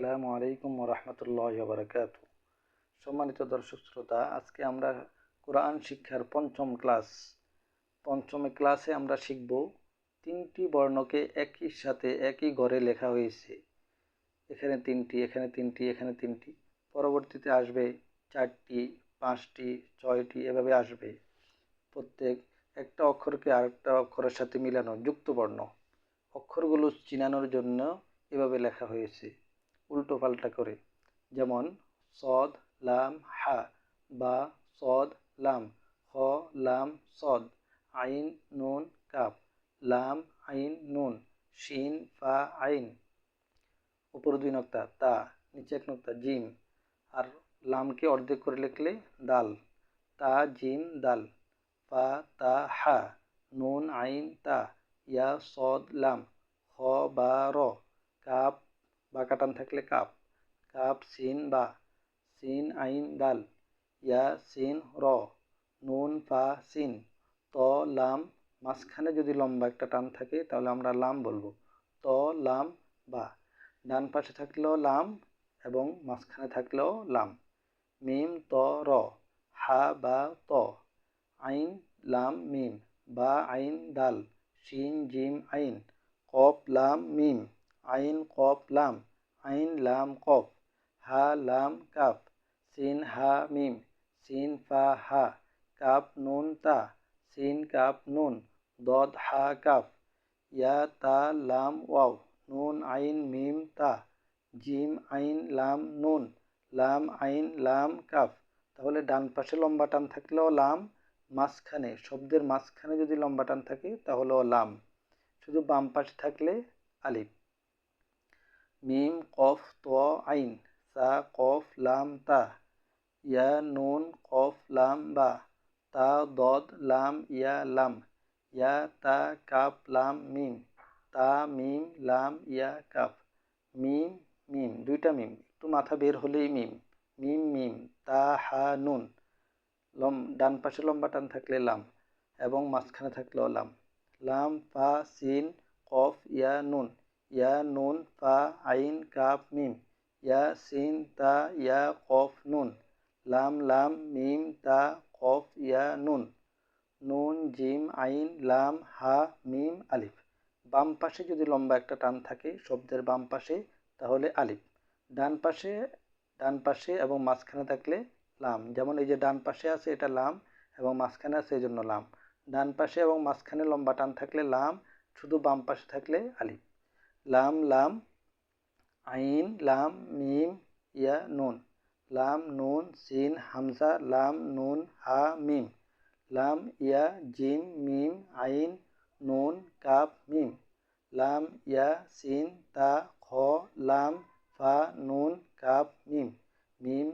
আসসালামু আলাইকুম রহমতুল্লাহ বারকাত সম্মানিত দর্শক শ্রোতা, আজকে আমরা কোরআন শিক্ষার পঞ্চম ক্লাস, পঞ্চম ক্লাসে আমরা শিখব তিনটি বর্ণকে একই সাথে একই ঘরে লেখা হয়েছে। এখানে তিনটি এখানে তিনটি এখানে তিনটি। পরবর্তীতে আসবে চারটি, পাঁচটি, ছয়টি, এভাবে আসবে। প্রত্যেক একটা অক্ষরকে আরেকটা অক্ষরের সাথে মিলানো যুক্ত বর্ণ। অক্ষরগুলো চিনানোর জন্য এভাবে লেখা হয়েছে। উল্টো পাল্টা করে। যেমন, সদ, লাম, হা বা সদ, লাম, হ, লাম, সদ, আইন, নুন, কাপ, লাম, আইন, নুন, শিন, ফা, আইন। উপর দুই নক্তা, তা, নিচে এক নক্তা জিম আর লামকে অর্ধেক করে লিখলে দাল। তা জিম দাল। ফা, তা, হা, নুন, আইন, তা, ইয়া, সদ, লাম, হ বা র, কাপ বা কাটান থাকলে কাপ। কাপ, সিন বা সিন আইন দাল। ইয়া, সিন, র, নুন, ফা, সিন। ত, লাম, মাঝখানে যদি লম্বা একটা টান থাকে তাহলে আমরা লাম বলব। ত, লাম, বা। ডান পাশে থাকলেও লাম এবং মাঝখানে থাকলেও লাম। মিম, ত, র, হা, বা, ত। আইন, লাম, মিম। বা, আইন, দাল। শিন জিম, আইন। কপ, লাম, মিম। আইন কপ লাম, আইন লাম কফ, হা লাম কাপ সিন হা মিম, সিন ফা হা, কাপ নুন তা, সিন কাপ নুন, দদ হা কাপ ইয়া তা লাম ওয়াও, নুন আইন মিম তা, জিম আইন লাম নুন, লাম আইন লাম কাফ। তাহলে ডান পাশে লম্বা টান থাকলেও লাম, মাঝখানে, শব্দের মাঝখানে যদি লম্বা টান থাকে তাহলেও লাম। শুধু বাম পাশে থাকলে আলিফ। মিম কফ ত আইন সা কফ লাম তা ইয়া নুন কফ লাম বা তা দদ লাম ইয়া লাম ইয়া তা কাপ লাম মিম তা মিম লাম ইয়া কাপ মিম মিম দুইটা মিম একটু মাথা বের হলেই মিম মিম মিম তা হা নুন লম, ডান পাশে লম্বা টান থাকলে লাম এবং মাঝখানে থাকলেও লাম লাম ফা সিন কফ ইয়া নুন ইয়া নুন ফা আইন কাপ মিম ইয়া সিন তা ইয়া কফ নুন লাম লাম মিম তা কফ ইয়া নুন নুন জিম আইন লাম হা মিম আলিফ বাম পাশে যদি লম্বা একটা টান থাকে শব্দের বাম পাশে, তাহলে আলিফ। ডান পাশে ডান পাশে এবং মাঝখানে থাকলে লাম। যেমন এই যে ডান পাশে আছে এটা লাম এবং মাঝখানে আছে এই জন্য লাম। ডান পাশে এবং মাঝখানে লম্বা টান থাকলে লাম, শুধু বাম পাশে থাকলে আলিফ। লাম লাম, আইন, লাম, মিম, ইয়া, নুন। লাম, নুন সিন হামজা, লাম, নুন, হা, মিম। লাম, ইয়া জিম মিম, আইন, নুন কাপ মিম। লাম, ইয়া, সিন, তা, খ, লাম, ফা, নুন কাপ মিম। মিম